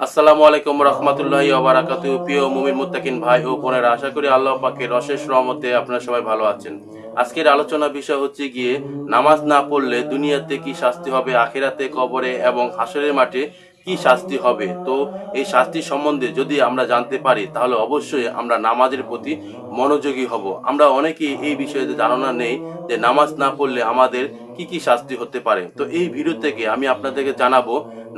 আসসালামু আলাইকুম রহমতুল্লাহি ওবারাকাতু প্রিয় মুমিন মুত্তাকিন ভাই ও বোনেরা, আশা করি আল্লাহ পাকের অশেষ রহমতে আপনারা সবাই ভালো আছেন। আজকের আলোচনা বিষয় হচ্ছে গিয়ে, নামাজ না পড়লে দুনিয়াতে কি শাস্তি হবে, আখিরাতে কবরে এবং হাসরের মাঠে কি শাস্তি হবে? তো এই শাস্তি সম্বন্ধে যদি আমরা জানতে পারি, তাহলে অবশ্যই আমরা নামাজের প্রতি মনোযোগী হব। আমরা অনেকেই এই বিষয়ে ধারণা নেই যে নামাজ না পড়লে আমাদের কি কি শাস্তি হতে পারে। তো এই ভিডিও থেকে আমি আপনাদেরকে জানাব,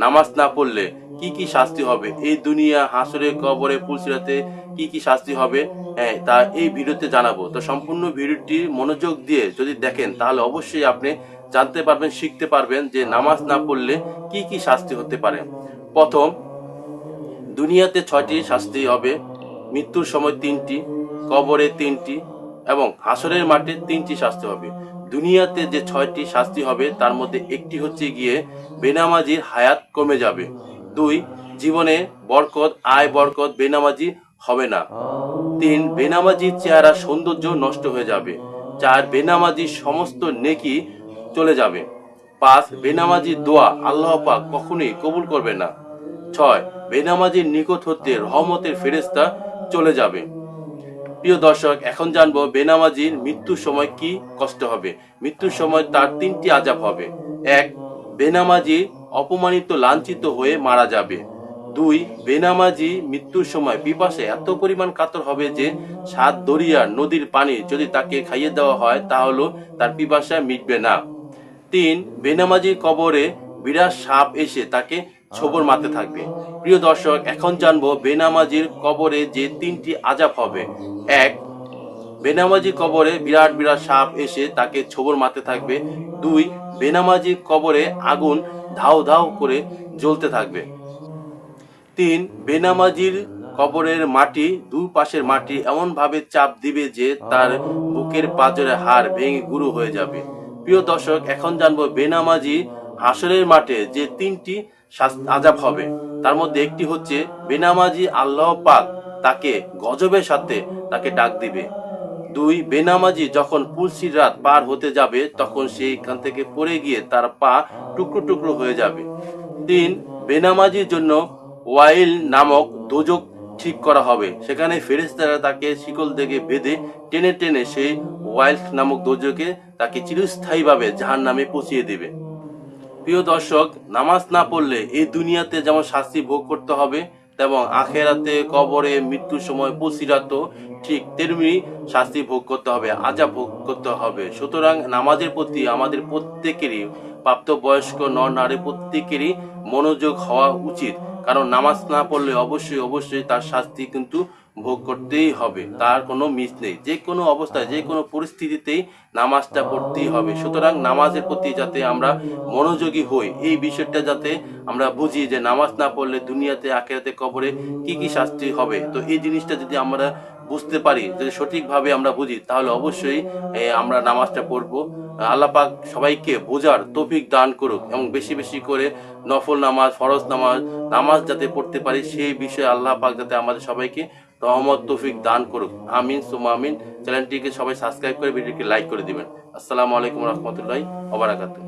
নামাজ না পড়লে কি কি শাস্তি হবে? এই দুনিয়া হাসরে কবরে পুলসিরাতে কি কি শাস্তি হবে? হ্যাঁ তা এই ভিডিওতে জানাব। তো সম্পূর্ণ ভিডিওটি মনোযোগ দিয়ে যদি দেখেন, তাহলে অবশ্যই আপনি জানতে পারবেন, শিখতে পারবেন যে নামাজ না পড়লে কি কি শাস্তি হতে পারে। প্রথম, দুনিয়াতে ছয়টি শাস্তি হবে। মৃত্যুর সময় তিনটি, কবরে তিনটি এবং হাসরের মাঠে তিনটি শাস্তি হবে। দুনিয়াতে যে ছয়টি শাস্তি হবে, তার মধ্যে একটি হচ্ছে গিয়ে বেনামাজির হায়াত কমে যাবে। দুই, জীবনে বরকত, আয়, বরকত, বেনামাজি হবে না। তিন, বেনামাজির চেহারা সৌন্দর্য নষ্ট হয়ে যাবে। চার, বেনামাজির সমস্ত নেকি চলে যাবে। পাঁচ, বেনামাজির দোয়া আল্লাহ পাক কখনোই কবুল করবে না। ছয়, বেনামাজির নিকট হতে রহমতের ফেরেস্তা চলে যাবে। প্রিয় দর্শক, এখন জানব বেনামাজির মৃত্যুর সময় কি কষ্ট হবে। মৃত্যুর সময় তার তিনটি আজাব হবে। এক, বেনামাজি অপমানিত, লাঞ্ছিত হয়ে মারা যাবে। দুই, বেনামাজি মৃত্যুর সময় পিপাসে এত পরিমাণ কাতর হবে যে সাত দরিয়া নদীর পানি যদি তাকে খাইয়ে দেওয়া হয় তাহলে তার পিপাসা মিটবে না। তিন বেনামাজির কবরে বিরাট সাপ এসে তাকে ছোবর মারতে থাকবে। প্রিয় দর্শক, এখন জানব বেনামাজির কবরে যে তিনটি আজাব হবে। এক বেনামাজি কবরে বিরাট বিরাট সাপ এসে তাকে ছোবর মারতে থাকবে। দুই, বেনামাজি কবরে আগুন ধাও ধাও করে জ্বলতে থাকবে। তিন, বেনামাজির কবরের মাটি, দুই পাশের মাটি এমন ভাবে চাপ দিবে যে তার বুকের পাজরে হাড় ভেঙে গুঁড়ো হয়ে যাবে। প্রিয় দর্শক, এখন জানব বেনামাজি হাসরের মাঠে যে তিনটি আজাব হবে। তার মধ্যে একটি হচ্ছে, বেনামাজি আল্লাহ পাক তাকে গজবের সাথে তাকে ডাক দিবে। দুই বেনামাজি যখন পুলসির রাত পার হতে যাবে, তখন সে এখান থেকে পড়ে গিয়ে তার পা টুকরো টুকরো হয়ে যাবে। তিন বেনামাজির জন্য ওয়াইল নামক দোজক ঠিক করা হবে। সেখানে ফেরেস্তারা তাকে শিকল থেকে বেঁধে টেনে টেনে সেই ওয়াইল নামক দোজকে তাকে চিরস্থায়ীভাবে জাহান নামে পৌঁছিয়ে দেবে। প্রিয় দর্শক, নামাজ না পড়লে এই দুনিয়াতে যেমন শাস্তি ভোগ করতে হবে এবং আখেরাতে কবরে মৃত্যুর সময় পুসিরাত ঠিক তেমনি শাস্তি ভোগ করতে হবে আজা ভোগ করতে হবে। সুতরাং নামাজের প্রতি আমাদের প্রত্যেকেরই, প্রাপ্তবয়স্ক নর নারী প্রত্যেকেরই মনোযোগ হওয়া উচিত। কারণ নামাজ না পড়লে অবশ্যই অবশ্যই তার শাস্তি কিন্তু ভোগ করতেই হবে, তার কোনো মিস নেই। যে কোনো অবস্থায়, যে কোনো পরিস্থিতিতেই নামাজটা পড়তেই হবে। সুতরাং নামাজের প্রতি যাতে আমরা মনোযোগী হই, এই বিষয়টা যাতে আমরা বুঝি যে নামাজ না পড়লে দুনিয়াতে, আখেরাতে, কবরে কি কি শাস্তি হবে। তো এই জিনিসটা যদি আমরা বুঝতে পারি, যদি সঠিকভাবে আমরা বুঝি, তাহলে অবশ্যই আমরা নামাজটা পড়ব। আল্লাহ পাক সবাইকে বোঝার তৌফিক দান করুক এবং বেশি বেশি করে নফল নামাজ, ফরজ নামাজ নামাজ যাতে পড়তে পারি, সেই বিষয়ে আল্লাহ পাক যাতে আমাদের সবাইকে রহমত তৌফিক দান করুক। আমিন সুম আমিন। চ্যানেলটিকে সবাই সাবস্ক্রাইব করে, ভিডিওটিকে লাইক করে দিবেন। আসসালামু আলাইকুম রহমতুল্লাহ ওবরাকাতুহ